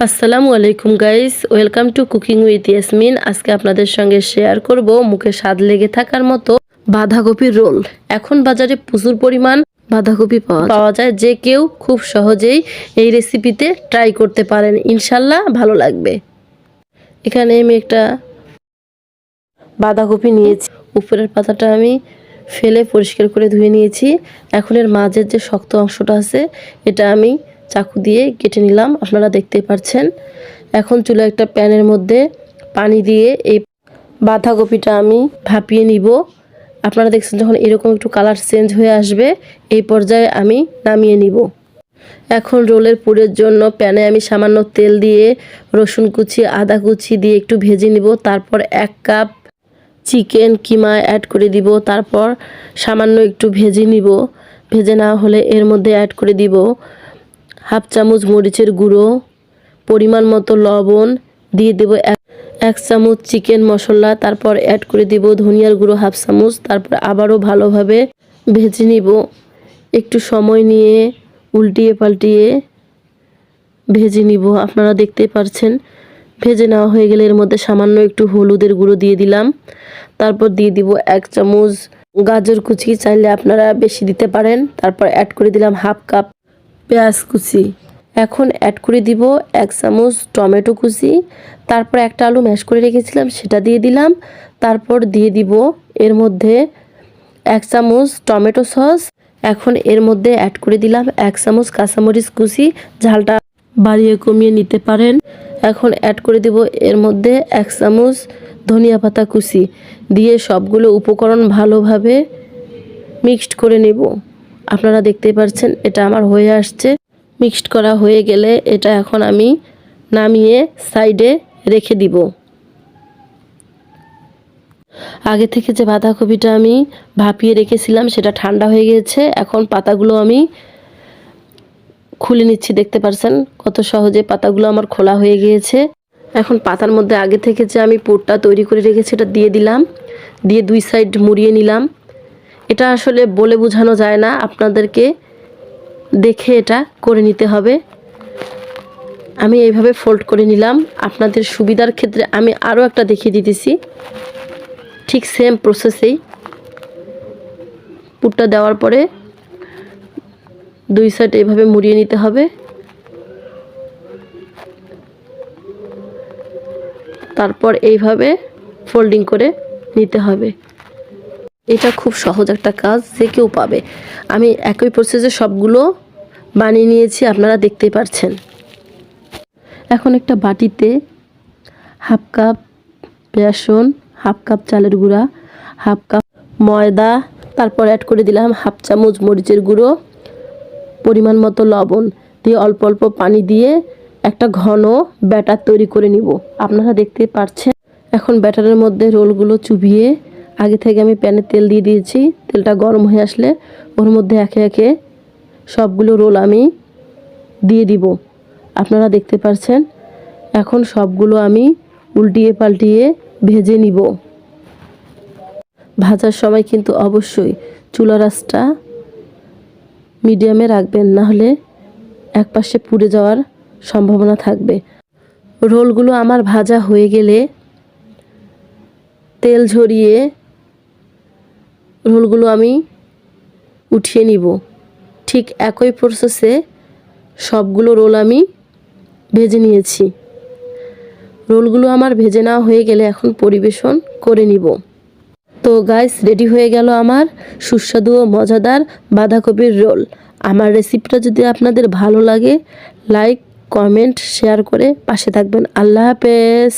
আসসালামু আলাইকুম guys welcome to cooking with Yasmin আজকে আপনাদের সঙ্গে শেয়ার করব মুখে স্বাদ লেগে থাকার মতো বাঁধাকপির রোল। এখন বাজারে প্রচুর পরিমাণ বাঁধাকপি পাওয়া যায়। যে কেউ খুব সহজেই এই রেসিপিতে ট্রাই করতে পারেন। ইনশাল্লাহ ভালো লাগবে। এখানে আমি একটা বাঁধাকপি নিয়েছি। উপরের পাতাটা আমি ফেলে পরিষ্কার করে ধুয়ে নিয়েছি। এখন এর মাঝের যে শক্ত অংশটা আছে, এটা আমি চাকু দিয়ে কেটে নিলাম, আপনারা দেখতেই পাচ্ছেন এখন চুলা একটা প্যানের মধ্যে পানি দিয়ে এই বাঁধাকপিটা আমি ভাপিয়ে নিব। আপনারা দেখছেন যখন এরকম একটু কালার চেঞ্জ হয়ে আসবে, এই পর্যায়ে আমি নামিয়ে নিব। এখন রোলের পুরের জন্য প্যানে আমি সামান্য তেল দিয়ে রসুন কুচি, আদা কুচি দিয়ে একটু ভেজে নিব। তারপর এক কাপ চিকেন কিমা অ্যাড করে দিব। তারপর সামান্য একটু ভেজে নিব। ভেজে না হলে এর মধ্যে অ্যাড করে দিব। হাফ চামচ মরিচের গুঁড়ো, পরিমাণ মতো লবণ, দিয়ে দেব এক চামচ চিকেন মশলা, তারপর অ্যাড করে দিব ধনিয়ার গুঁড়ো হাফ চামচ, তারপর আবারও ভালোভাবে ভেজে নিব। একটু সময় নিয়ে উল্টিয়ে পাল্টিয়ে ভেজে নিব, আপনারা দেখতেই পারছেন। ভেজে নেওয়া হয়ে গেলে এর মধ্যে সামান্য একটু হলুদের গুঁড়ো দিয়ে দিলাম। তারপর দিয়ে দিব এক চামচ গাজর কুচি, চাইলে আপনারা বেশি দিতে পারেন। তারপর অ্যাড করে দিলাম হাফ কাপ পেঁয়াজ কুচি। এখন অ্যাড করে দিব এক চামচ টমেটো কুচি। তারপর একটা আলু ম্যাশ করে রেখেছিলাম, সেটা দিয়ে দিলাম। তারপর দিয়ে দিব এর মধ্যে এক চামচ টমেটো সস। এখন এর মধ্যে অ্যাড করে দিলাম এক চামচ কাঁচামরিচ কুচি। ঝালটা বাড়িয়ে কমিয়ে নিতে পারেন। এখন অ্যাড করে দিব এর মধ্যে এক চামচ ধনিয়া পাতা কুচি। দিয়ে সবগুলো উপকরণ ভালোভাবে মিক্সড করে নেব। আপনারা দেখতেই পাচ্ছেন এটা আমার হয়ে আসছে। মিক্সড করা হয়ে গেলে এটা এখন আমি নামিয়ে সাইডে রেখে দিব। আগে থেকে যে বাঁধাকপিটা আমি ভাপিয়ে রেখেছিলাম, সেটা ঠান্ডা হয়ে গিয়েছে এখন পাতাগুলো আমি খুলে নিচ্ছি, দেখতে পারছেন? কত সহজে পাতাগুলো আমার খোলা হয়ে গিয়েছে। এখন পাতার মধ্যে আগে থেকে যে আমি পোটটা তৈরি করে রেখেছি, এটা দিয়ে দিলাম। দিয়ে দুই সাইড মুড়িয়ে নিলাম। এটা আসলে বলে বোঝানো যায় না। আপনাদেরকে দেখে এটা করে নিতে হবে। আমি এইভাবে ফোল্ড করে নিলাম। আপনাদের সুবিধার ক্ষেত্রে আমি আরও একটা দেখিয়ে দিতেছি। ঠিক সেম প্রসেসেই পুরটা দেওয়ার পরে দুই সাইড এইভাবে মুড়িয়ে নিতে হবে। তারপর এইভাবে ফোল্ডিং করে নিতে হবে। এটা খুব সহজ একটা কাজ, যে কেউ পাবে। আমি একই প্রসেসে সবগুলো বানিয়ে নিয়েছি, আপনারা দেখতেই পারছেন। এখন একটা বাটিতে হাফ কাপ বেসন, হাফ কাপ চালের গুঁড়া, হাফ কাপ ময়দা, তারপর অ্যাড করে দিলাম হাফ চামচ মরিচের গুঁড়ো, পরিমাণ মতো লবণ দিয়ে অল্প অল্প পানি দিয়ে একটা ঘন ব্যাটার তৈরি করে নিব। আপনারা দেখতে পাচ্ছেন এখন ব্যাটারের মধ্যে রোলগুলো চুবিয়ে আগে থেকে আমি প্যানে তেল দিয়ে দিয়েছি। তেলটা গরম হয়ে আসলে ওর মধ্যে একে একে সবগুলো রোল আমি দিয়ে দিব। আপনারা দেখতে পাচ্ছেন এখন সবগুলো আমি উল্টিয়ে পাল্টিয়ে ভেজে নিব। ভাজার সময় কিন্তু অবশ্যই চুলা রাসটা মিডিয়ামে রাখবেন, না হলে এক পাশে পুড়ে যাওয়ার সম্ভাবনা থাকবে। রোলগুলো আমার ভাজা হয়ে গেলে তেল ঝরিয়ে রোলগুলো আমি উঠিয়ে নিব। ঠিক একই প্রসেসে সবগুলো রোল আমি ভেজে নিয়েছি। রোলগুলো আমার ভেজে নেওয়া হয়ে গেলে এখন পরিবেশন করে নিব। তো গাইস রেডি হয়ে গেল আমার সুস্বাদু ও মজাদার বাঁধাকপির রোল। আমার রেসিপিটা যদি আপনাদের ভালো লাগে লাইক কমেন্ট শেয়ার করে পাশে থাকবেন। আল্লাহ হাফেজ!